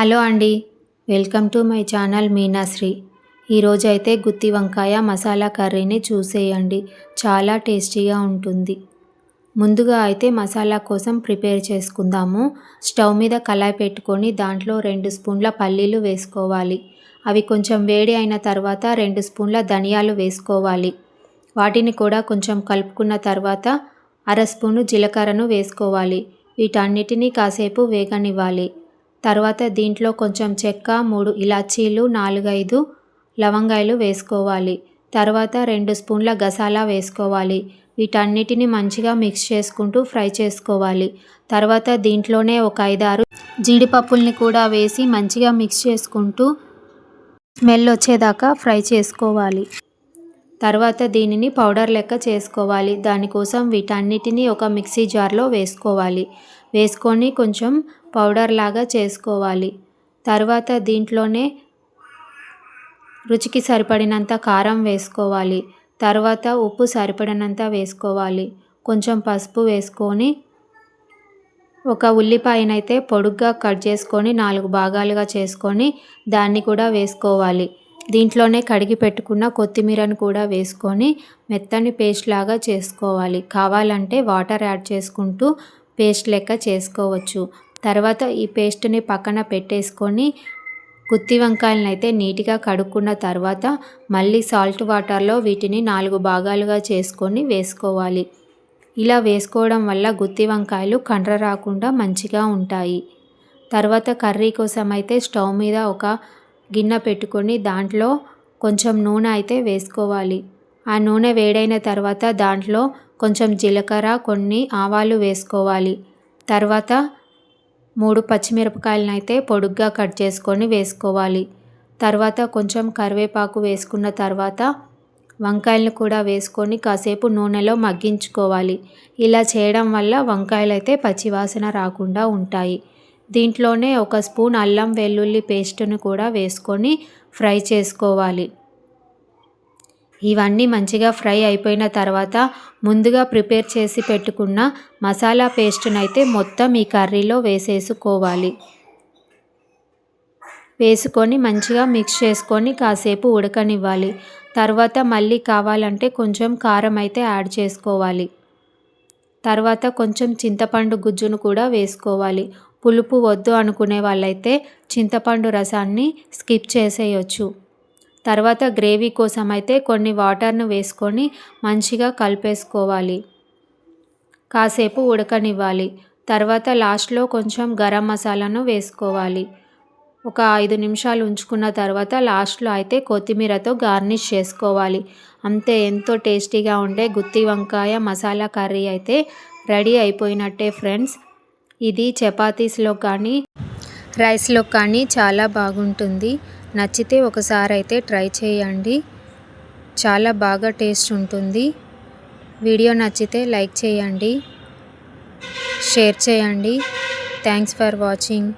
Hello అండి welcome to my channel Meenasri. ఈరోజు అయితే గుత్తి వంకాయ మసాలా కర్రీని చూసేయండి చాలా టేస్టీగా ఉంటుంది. ముందుగా అయితే మసాలా కోసం ప్రిపేర్ చేసుకుందాము. స్టవ్ మీద కళాయి పెట్టుకొని దాంట్లో రెండు స్పూన్ల పల్లీలు వేసుకోవాలి. అవి కొంచెం వేడి అయిన తర్వాత రెండు స్పూన్ల ధనియాలు వేసుకోవాలి. వాటిని కూడా కొంచెం కలుపుకున్న తర్వాత అర స్పూను జీలకర్రను వేసుకోవాలి. వీటన్నిటినీ కాసేపు వేగనివ్వాలి. తర్వాత దీంట్లో కొంచెం చెక్క మూడు ఇలాచీలు నాలుగైదు లవంగాయలు వేసుకోవాలి. తర్వాత రెండు స్పూన్ల గసాలా వేసుకోవాలి. వీటన్నిటిని మంచిగా మిక్స్ చేసుకుంటూ ఫ్రై చేసుకోవాలి. తర్వాత దీంట్లోనే ఒక ఐదారు జీడిపప్పుల్ని కూడా వేసి మంచిగా మిక్స్ చేసుకుంటూ స్మెల్ వచ్చేదాకా ఫ్రై చేసుకోవాలి. తర్వాత దీనిని పౌడర్ లెక్క చేసుకోవాలి. దానికోసం వీటన్నిటిని ఒక మిక్సీ జార్లో వేసుకోవాలి. వేసుకొని కొంచెం పౌడర్ లాగా చేసుకోవాలి. తర్వాత దీంట్లోనే రుచికి సరిపడినంత కారం వేసుకోవాలి. తర్వాత ఉప్పు సరిపడినంత వేసుకోవాలి. కొంచెం పసుపు వేసుకొని ఒక ఉల్లిపాయనైతే పొడుగ్గా కట్ చేసుకొని నాలుగు భాగాలుగా చేసుకొని దాన్ని కూడా వేసుకోవాలి. దీంట్లోనే కడిగి పెట్టుకున్న కొత్తిమీరను కూడా వేసుకొని మెత్తని పేస్ట్ లాగా చేసుకోవాలి. కావాలంటే వాటర్ యాడ్ చేసుకుంటూ పేస్ట్ లెక్క చేసుకోవచ్చు. తర్వాత ఈ పేస్ట్ని పక్కన పెట్టేసుకొని గుత్తి వంకాయలను అయితే నీట్గా కడుక్కున్న తర్వాత మళ్ళీ సాల్ట్ వాటర్లో వీటిని నాలుగు భాగాలుగా చేసుకొని వేసుకోవాలి. ఇలా వేసుకోవడం వల్ల గుత్తి వంకాయలు కండ్ర రాకుండా మంచిగా ఉంటాయి. తర్వాత కర్రీ కోసం అయితే స్టవ్ మీద ఒక గిన్నె పెట్టుకొని దాంట్లో కొంచెం నూనె అయితే వేసుకోవాలి. ఆ నూనె వేడైన తర్వాత దాంట్లో కొంచెం జీలకర్ర కొన్ని ఆవాలు వేసుకోవాలి. తర్వాత మూడు పచ్చిమిరపకాయలను అయితే పొడుగ్గా కట్ చేసుకొని వేసుకోవాలి. తర్వాత కొంచెం కరివేపాకు వేసుకున్న తర్వాత వంకాయలను కూడా వేసుకొని కాసేపు నూనెలో మగ్గించుకోవాలి. ఇలా చేయడం వల్ల వంకాయలు అయితే పచ్చివాసన రాకుండా ఉంటాయి. దీంట్లోనే ఒక స్పూన్ అల్లం వెల్లుల్లి పేస్టును కూడా వేసుకొని ఫ్రై చేసుకోవాలి. ఇవన్నీ మంచిగా ఫ్రై అయిపోయిన తర్వాత ముందుగా ప్రిపేర్ చేసి పెట్టుకున్న మసాలా పేస్ట్నైతే మొత్తం ఈ కర్రీలో వేసేసుకోవాలి. వేసుకొని మంచిగా మిక్స్ చేసుకొని కాసేపు ఉడకనివ్వాలి. తర్వాత మళ్ళీ కావాలంటే కొంచెం కారం అయితే యాడ్ చేసుకోవాలి. తర్వాత కొంచెం చింతపండు గుజ్జును కూడా వేసుకోవాలి. పులుపు వద్దు అనుకునే వాళ్ళైతే చింతపండు రసాన్ని స్కిప్ చేసేయచ్చు. తర్వాత గ్రేవీ కోసం అయితే కొన్ని వాటర్ను వేసుకొని మంచిగా కలిపేసుకోవాలి. కాసేపు ఉడకనివ్వాలి. తర్వాత లాస్ట్లో కొంచెం గరం మసాలాను వేసుకోవాలి. ఒక ఐదు నిమిషాలు ఉంచుకున్న తర్వాత లాస్ట్లో అయితే కొత్తిమీరతో గార్నిష్ చేసుకోవాలి. అంతే ఎంతో టేస్టీగా ఉండే గుత్తి వంకాయ మసాలా కర్రీ అయితే రెడీ అయిపోయినట్టే ఫ్రెండ్స్. ఇది చపాతీస్లో కానీ రైస్లో కానీ చాలా బాగుంటుంది. నచ్చితే ఒకసారి అయితే ట్రై చేయండి. చాలా బాగా టేస్ట్ ఉంటుంది. వీడియో నచ్చితే లైక్ చేయండి. షేర్ చేయండి. Thanks for watching.